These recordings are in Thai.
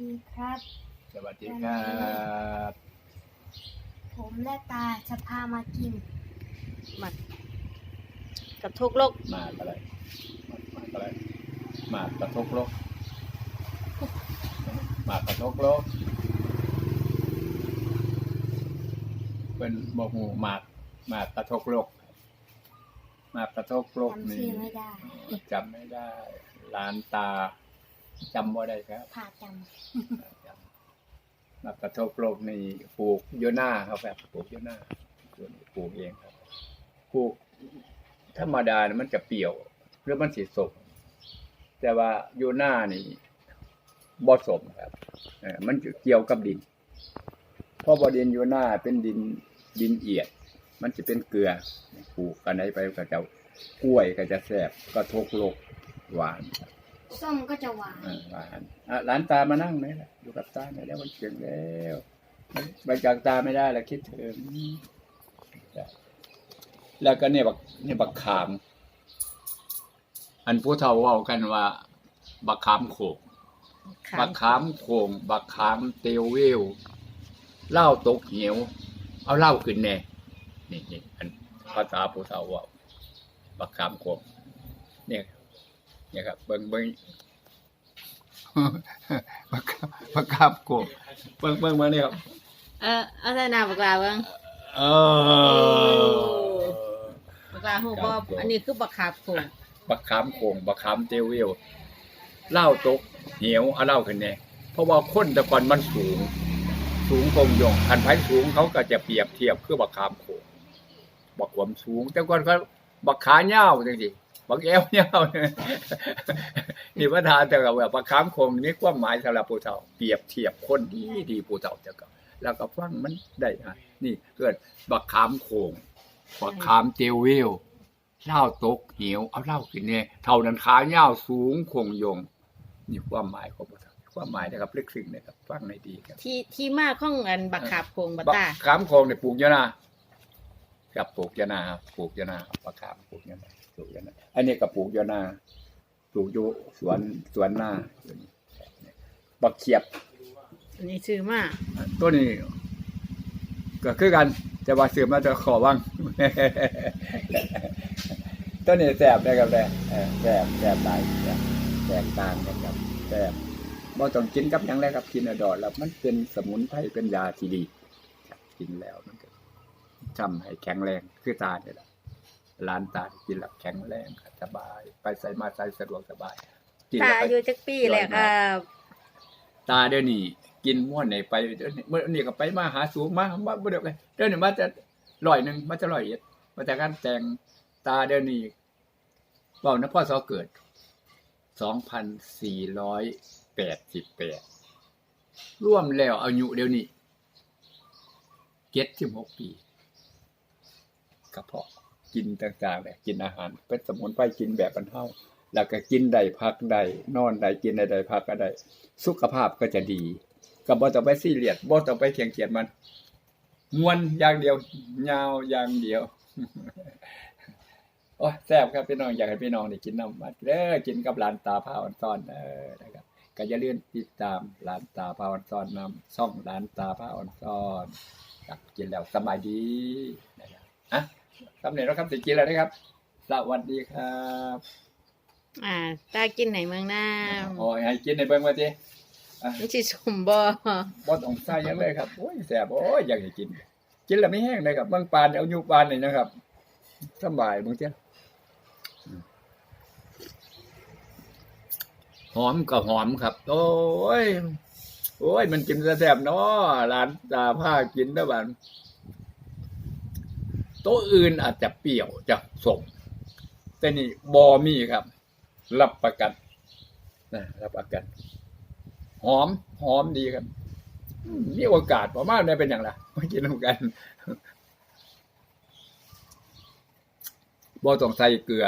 ดีครับ สวัสดีครับผมและตาจะพามากินหมักกระทกโลกมาอะไรมาอะไรมากระทกโลกมากระทกโลกเป็นบกหูหมากหมากกระทกโลกหมากกระทกโลกจำนี่ชื่อไม่ได้ จำไม่ได้ลานตา จำว่าได้ครับผ่าจหมากกระทกโลกนี่ปลูกโยหน้าครับแบบปลูกโยหน้าปลูกเองครับปลูกธรรมดาเนี่ยมันจะเปรี้ยวหรือมันสีสมแต่ว่าโยหน้านี่บ่สมครับเออมันจะเกี่ยวกับดินเพราะบ่ดินโยหน้าเป็นดินดินเอียด มันจะเป็นเกลือปลูกกันไหนไปก็จะกล้วยก็จะแซ่บกระทกโลกหวานำ ส้มก็จะหวานอ่าหวานอะหลานตามานั่งไหนล่ะอยู่กับตาไหนแล้วมันเก่งแล้วไปจากตาไม่ได้แล้วคิดถึงแล้วก็เนี่ยบักเนี่ยบักขาม อันผู้เฒ่าเว้ากันว่า บักขามโขกบักขามโขงบักขามเตียวเวลเหล้าตกเหวเอาเหล้าขึ้นแน่นี่นี่อันภาษาผู้เฒ่าเว่าบักขามโขงเนี่ย เนี่ยครับเบิ่งเบิ่งบักขามบักขามโขงเบิ่งเบิ่งมาเนี่ยครับเออเอาใส่น้ำบักลาเบิ่งเออบักลาฮู้บ่อันนี้คือบักขาบโขงบักขามโขงบักขามเตียวเวลเหล้าตกเหวเอาเหล้าขึ้นแน่เพราะว่าคนแต่ก่อนมันสูง สูงคงยงคันไผสูงเขาก็จะเปรียบเทียบคือบักขามโขงบักความสูง แต่ก่อนเขาบักขาเหี่ยวจังซี่ บักแอวเหี่ยวนี่ประธานแต่ก็ว่าบักขามโขงนี่ความหมายสำหรับผู้เฒ่าเปรียบเทียบคนดีดีผู้เฒ่าจะก็แล้วก็ฟังมันได้ฮะนี่เกิดบักขามโขงบักขามเจวเวลเหล้าตกเหวเอาเหล้าขึ้นแน่เท่านั้นขาเหี่ยวสูงคงยงนี่ความหมายของผู้เฒ่าความหมายนะครับลึกซึ้งนะครับฟังในดีครับ ที่ที่มาของอันบักขาบโขงบักบักตาขามโคงเนี่ยปลูกยะนา กับปลูกยะนาครับปลูกยะนาบักขามปลูกยะนาปลูกยะนาอันนี้ก็ปลูกยะนาปลูกอยู่สวนสวนนาบักเขียบอันนี้ชื่อมาตัวนี้ก็คือกันแต่ว่าซื้อมาจะขอบ้างตัวนี้แสบได้ครับแสบเออแสบแสบหลายแสบแสบต่างกันครับแสบบ่ต้องกินกับหยังแล้วครับกินเอาดอกแล้วมันเป็นสมุนไพรเป็นยาที่ดีครับกินแล้วมันก็ ทำให้แข็งแรงคือตาเนี่ยแหละร้านตากินแล้วแข็งแรงครับสบาย ไปใส่มาใส่สะดวกสบายกินตาแล้วอาไปยุจักปีแล้วครับตาเดี๋ยวนี้กินม้วนไหนไปเดี๋ยวนี้เมื่อนี้ก็ไปมาหาสูงมามาบ่เดี๋ยวเลยเดี๋ยวนี้มาจะร้อยหนึ่งมาจะร้อยเอ็ดมาจากการแต่งตาเดี๋ยวนี้เบานะพ่อสอเกิดสองพันสี่ร้อยแปดสิบแปดร่วมแล้วอายุเดี๋ยวนี้เจ็ดสิบหกปี กระเพาะกินต่างๆเลยกินอาหาร เป็นสมุนไพรกินแบบบรรเทาแล้วก็กินได้พักได้นอนได้กินได้ได้พักก็ได้สุขภาพก็จะดีก็บ่ต้องไปซีเรียสบ่ต้องไปเคียงเกียดมันมวนอย่างเดียวยาวอย่างเดียวโอ้แซ่บครับพี่น้องอยากให้พี่น้องได้กินน้ำมันเด้อกินกับหลานตาพาอ่อนซ้อนเด้อนะครับก็อย่าลืมติดตามหลานตาพาอ่อนซ้อนน้ำช่องหลานตาพาอ่อนซ้อนกินแล้วสบายดีนะครับอะ สำเร็จแล้วครับสิกินแล้วนะครับ สวัสดีครับอ่าตากินไหนเมืองหน้าโอ้ยให้กินในเบิ่งว่าติมันสิสมบ่บ่ต้องใส่หยังเลยครับโอ้ยแซ่บโอ้ยอยากให้กิน กินแล้วไม่แห้งเลยครับบางปานเอาอยู่ปานนี่นะครับสำบายบางเจ้าหอมก็หอมครับ โอ้ย โอ้ย มันกินแซ่บเนาะร้านตาผ้ากินแล้วบันโต๊ะอื่นอาจจะเปรี้ยวจะสมแต่นี่บอมีครับ รับประกันนะรับประกัน หอม หอมดีครับอืมมีโอกาสประมาณนี้เป็นอย่างไรมากินกันบ่ต้องใส่เกลือ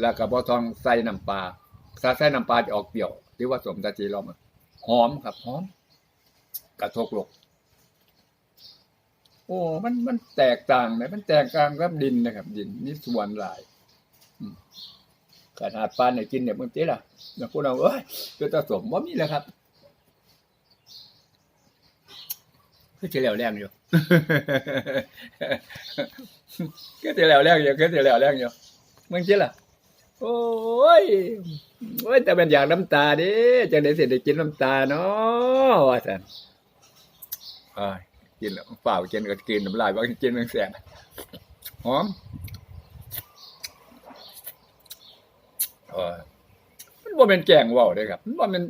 แล้วก็บ่ต้องใส่น้ำปลาถ้าใส่น้ำปลาจะออกเปรี้ยวหรือว่าสมตาจีเรามหอมครับหอม กระทกลก โอ้ มันมันแตกต่างนะมันแตกต่างกับดินนะครับ ดินนี่ส่วนหลายขนาดปลาเนี่ยกินเนี่ยบางทีล่ะอย่างพวกเราเอ้ยคือตะสมว่ามีเลยครับก็จะแล้วแรงอยู่ก็จะแล้วแรงอยู่ก็จะแล้วแรงอยู่มึงเจ๊ล่ะโอ้ยโอ้ยแต่เป็นอยากน้ำตาดิจังได้เสิได้กินน้ำตาเนาะว่าซั่นอ้ย กินแล้วเปล่ากินก็กินน้ำลายบ่กินมันแสบหอมเออมันบ่เป็นแกงว่าเด้อครับมันบ่เป็น